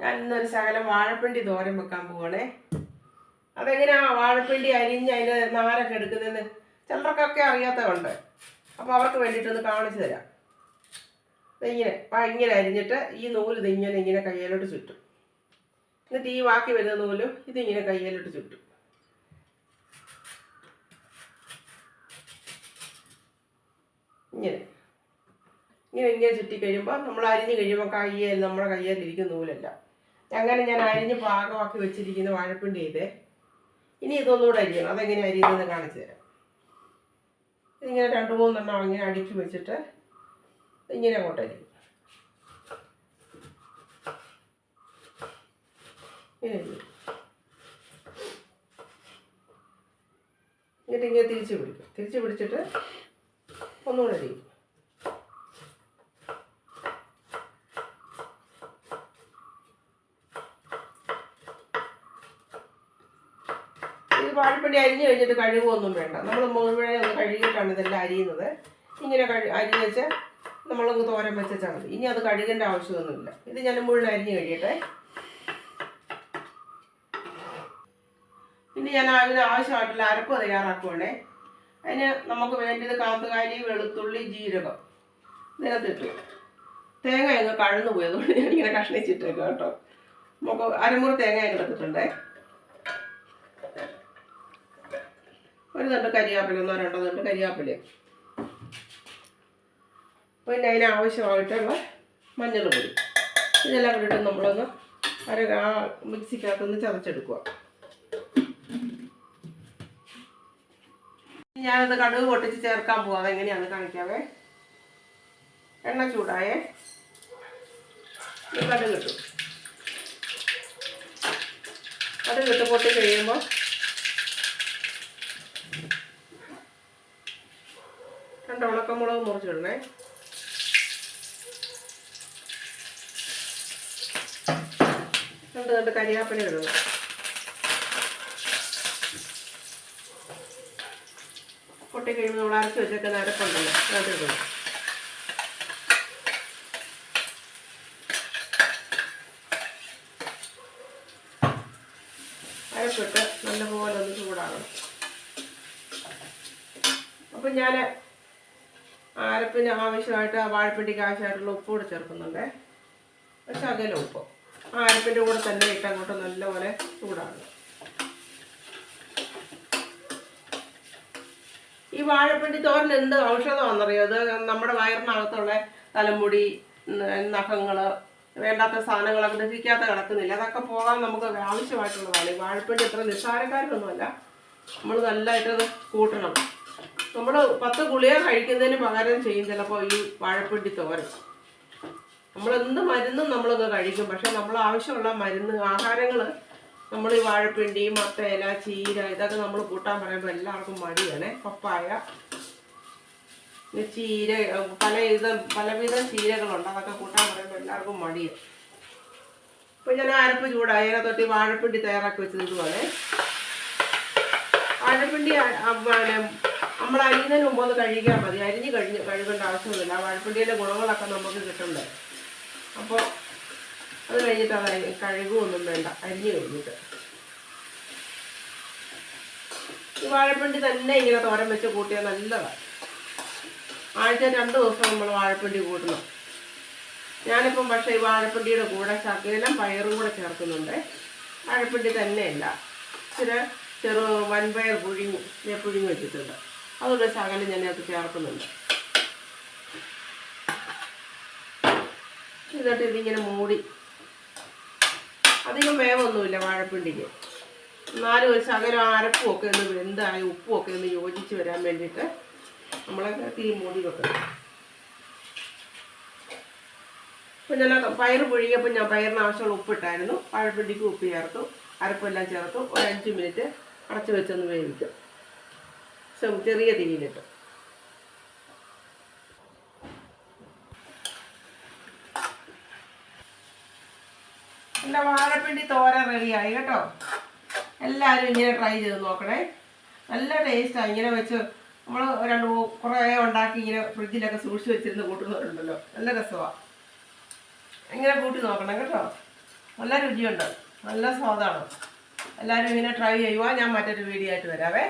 ഞാൻ ഇന്നൊരു ശകലം വാഴപ്പിണ്ടി തോരൻ വെക്കാൻ പോവാണേ. അതെങ്ങനെയാ വാഴപ്പിണ്ടി അരിഞ്ഞ് അതിന്റെ നാരൊക്കെ എടുക്കുന്നതെന്ന് ചിലർക്കൊക്കെ അറിയാത്തതുണ്ട് അപ്പോൾ അവർക്ക് വേണ്ടിയിട്ടൊന്ന് കാണിച്ചു തരാം. ഇങ്ങനെ ഇങ്ങനെ അരിഞ്ഞിട്ട് ഈ നൂൽ ഇതിങ്ങനെ ഇങ്ങനെ കയ്യിലോട്ട് ചുറ്റും. എന്നിട്ട് ഈ ബാക്കി വരുന്ന നൂലും ഇതിങ്ങനെ കയ്യിലോട്ട് ചുറ്റും. ഇങ്ങനെ. ഇങ്ങനെ ഇങ്ങനെ ചുറ്റി കഴിയുമ്പോൾ നമ്മൾ അരിഞ്ഞ് കഴിയുമ്പോൾ കയ്യിൽ നമ്മുടെ കയ്യിലിരിക്കുന്ന നൂലല്ല. അങ്ങനെ ഞാൻ അരിഞ്ഞ് പാകമാക്കി വെച്ചിരിക്കുന്ന വാഴപ്പിണ്ടി ഇത്. ഇനി ഇതൊന്നുകൂടെ അരിയണം. അതെങ്ങനെ അരിയുന്നത് കാണിച്ചു തരാം. ഇതിങ്ങനെ രണ്ട് മൂന്നെണ്ണം ഇങ്ങനെ അടുക്കി വെച്ചിട്ട് ഇങ്ങനെ അങ്ങോട്ട് ഇങ്ങനെ അരിയും. എന്നിട്ട് ഇങ്ങനെ തിരിച്ച് പിടിക്കും. തിരിച്ച് പിടിച്ചിട്ട് ഒന്നുകൂടെ അരിയും ഇത് വാഴപ്പിണ്ടി അരിഞ്ഞു കഴിഞ്ഞിട്ട് കഴുകുമൊന്നും വേണ്ട. നമ്മൾ മുഴുവനെ ഒന്ന് കഴുകിയിട്ടാണ് ഇതെല്ലാം അരിയുന്നത്. ഇങ്ങനെ കഴി അരി വെച്ച് നമ്മളൊന്ന് തോരൻ വെച്ചാൽ മതി. ഇനി അത് കഴുകേണ്ട ആവശ്യമൊന്നുമില്ല. ഇത് ഞാൻ മുഴുവൻ അരിഞ്ഞ് കഴിയട്ടെ ഇനി ഞാൻ അതിന് ആവശ്യമായിട്ടുള്ള അരപ്പ് തയ്യാറാക്കുവാണേ. അതിന് നമുക്ക് വേണ്ടത് കാന്തുകാരി വെളുത്തുള്ളി ജീരകം. ഇതിനകത്തിട്ടു തേങ്ങ അങ്ങ് കഴന്നു പോയതുകൊണ്ട് ഞാനിങ്ങനെ കഷ്ണിച്ചിട്ടേക്കാം കേട്ടോ. നമുക്ക് അരമുറി തേങ്ങ കിടത്തിട്ടുണ്ടേ ഒരു തണ്ട് കരിയാപ്പില ഒന്നോ രണ്ടോ തണ്ട് കരിയാപ്പില പിന്നെ അതിന് ആവശ്യമായിട്ടുള്ള മഞ്ഞൾ പൊടി. ഇതെല്ലാം കൂടിയിട്ട് നമ്മളൊന്ന് അര ആ മിക്സിക്കകത്തൊന്ന് ചതച്ചെടുക്കുക. ഞാനത് കടുക് പൊട്ടിച്ച് ചേർക്കാൻ പോവാം. അതെങ്ങനെയാണെന്ന് കാണിക്കാവേ. എണ്ണ ചൂടായേ. കടുക് കിട്ടും കടുക് ഇട്ട് പൊട്ടി കഴിയുമ്പോൾ രണ്ട് ഉണക്കമുളക് മുറിച്ചിടണേ. രണ്ട് രണ്ട് കരിയാപ്പില പൊട്ടി കഴിയുമ്പോൾ നമ്മൾ അരച്ച് വെച്ചേക്കുന്ന അരപ്പുണ്ടല്ലോ അത് ഇടണം അരപ്പിട്ട് നല്ലപോലെ ഒന്ന് ചൂടാകണം അപ്പം ഞാൻ അരപ്പിന് ആവശ്യമായിട്ട് വാഴപ്പിണ്ടിക്ക് ആവശ്യമായിട്ടുള്ള ഉപ്പ് കൂടെ ചേർക്കുന്നുണ്ട്. പക്ഷെ അകല ഉപ്പ്. അരപ്പിന്റെ കൂടെ തന്നെ ഇട്ട് അങ്ങോട്ട് നല്ലപോലെ ചൂടാണ് ഈ വാഴപ്പിണ്ടി തോരൻ എന്ത് ഔഷധമാണെന്നറിയോ? അത് നമ്മുടെ വയറിനകത്തുള്ള തലമുടി നഖങ്ങൾ വേണ്ടാത്ത സാധനങ്ങളൊക്കെ ദഹിക്കാത്ത കിടക്കുന്നില്ല. അതൊക്കെ പോകാൻ നമുക്ക് ആവശ്യമായിട്ടുള്ളതാണ്. ഈ വാഴപ്പിണ്ടി ഇത്ര നിസ്സാരക്കാരനൊന്നുമല്ല. നമ്മൾ നല്ലതായിട്ടത് കൂട്ടണം. നമ്മൾ പത്ത് ഗുളിക കഴിക്കുന്നതിന് പകരം ചെയ്യും ചിലപ്പോൾ ഈ വാഴപ്പിണ്ടി തോരൻ. നമ്മൾ എന്ത് മരുന്നും നമ്മളത് കഴിക്കും. പക്ഷെ നമ്മൾ ആവശ്യമുള്ള മരുന്ന് ആഹാരങ്ങൾ നമ്മൾ ഈ വാഴപ്പിണ്ടി മത്തേല ചീര ഇതൊക്കെ നമ്മൾ കൂട്ടാൻ പറയുമ്പോൾ എല്ലാവർക്കും മടിയാണ്. പപ്പായ ചീര പല വിധം പലവിധം ചീരകളുണ്ട്. അതൊക്കെ കൂട്ടാൻ പറയുമ്പോൾ എല്ലാവർക്കും മടിയാണ് ഇപ്പം ഞാൻ അരപ്പ് ചൂടായി. അതിനകത്തൊട്ട് വാഴപ്പിണ്ടി തയ്യാറാക്കി വെച്ചത് ഇതുപോലെ. വാഴപ്പിണ്ടി നമ്മൾ അരിയുന്നതിന് മുമ്പ് ഒന്ന് കഴുകിയാൽ മതി. അരിഞ്ഞ് കഴിഞ്ഞ് കഴുകേണ്ട ആവശ്യമൊന്നുമില്ല. ആ വാഴപ്പിണ്ടിയുടെ ഗുണങ്ങളൊക്കെ നമുക്ക് കിട്ടണ്ടേ അപ്പോൾ അത് കഴിഞ്ഞിട്ട് അത് കഴുകുമൊന്നും വേണ്ട. അരിഞ്ഞ് കഴിഞ്ഞിട്ട്. ഈ വാഴപ്പിണ്ടി തന്നെ ഇങ്ങനെ തോരൻ വെച്ച് കൂട്ടിയാൽ നല്ലതാണ് ആഴ്ച രണ്ട് ദിവസം നമ്മൾ വാഴപ്പിണ്ടി കൂട്ടണം. ഞാനിപ്പം പക്ഷേ ഈ വാഴപ്പിണ്ടിയുടെ കൂടെ ചക്കയിലും പയറും കൂടെ ചേർക്കുന്നുണ്ട്. വാഴപ്പിണ്ടി തന്നെയല്ല. ഇച്ചിരി ചെറു വൻപയർ പുഴുങ്ങി പുഴുങ്ങി വെച്ചിട്ടുണ്ട്. അതുകൊണ്ട് ശകലം ഞാൻ അത് ചേർക്കുന്നുണ്ട്. എന്നിട്ട് ഇതിങ്ങനെ മൂടി. അധികം വേവൊന്നുമില്ല വാഴപ്പിണ്ടിക്ക്. എന്നാലും ഒരു ശകലം അരപ്പും ഒക്കെ ഒന്ന് വെന്തായി ഉപ്പും ഒക്കെ ഒന്ന് യോജിച്ച് വരാൻ വേണ്ടിയിട്ട് നമ്മൾ തീ മൂടി വെക്കണം. അപ്പം ഞാൻ പയർ പയറ് പുഴുങ്ങിയപ്പോൾ ഞാൻ പയറിന് ആവശ്യമുള്ള ഉപ്പിട്ടായിരുന്നു. വാഴപ്പിണ്ടിക്ക് ഉപ്പ് ചേർത്തു അരപ്പെല്ലാം ചേർത്തു. ഒരു അഞ്ച് മിനിറ്റ് അടച്ചു വെച്ചൊന്ന് വേവിക്കും. ചെറിയ തീയിലിട്ട്. എന്റെ വാഴപ്പിണ്ടി തോര റെഡിയായി കേട്ടോ. എല്ലാവരും ഇങ്ങനെ ട്രൈ ചെയ്ത് നോക്കണേ. നല്ല ടേസ്റ്റാണ് ഇങ്ങനെ വെച്ച് നമ്മൾ രണ്ട് കുറേ ഉണ്ടാക്കി ഇങ്ങനെ ഫ്രിഡ്ജിലൊക്കെ സൂക്ഷിച്ച് വെച്ചിരുന്ന് കൂട്ടുന്നവരുണ്ടല്ലോ. നല്ല രസമാണ് ഇങ്ങനെ കൂട്ടി നോക്കണം കേട്ടോ. നല്ല രുചിയുണ്ട്. നല്ല സ്വാദാണ്. എല്ലാവരും ഇങ്ങനെ ട്രൈ ചെയ്യുക ഞാൻ മറ്റൊരു വീഡിയോ ആയിട്ട് വരാവേ.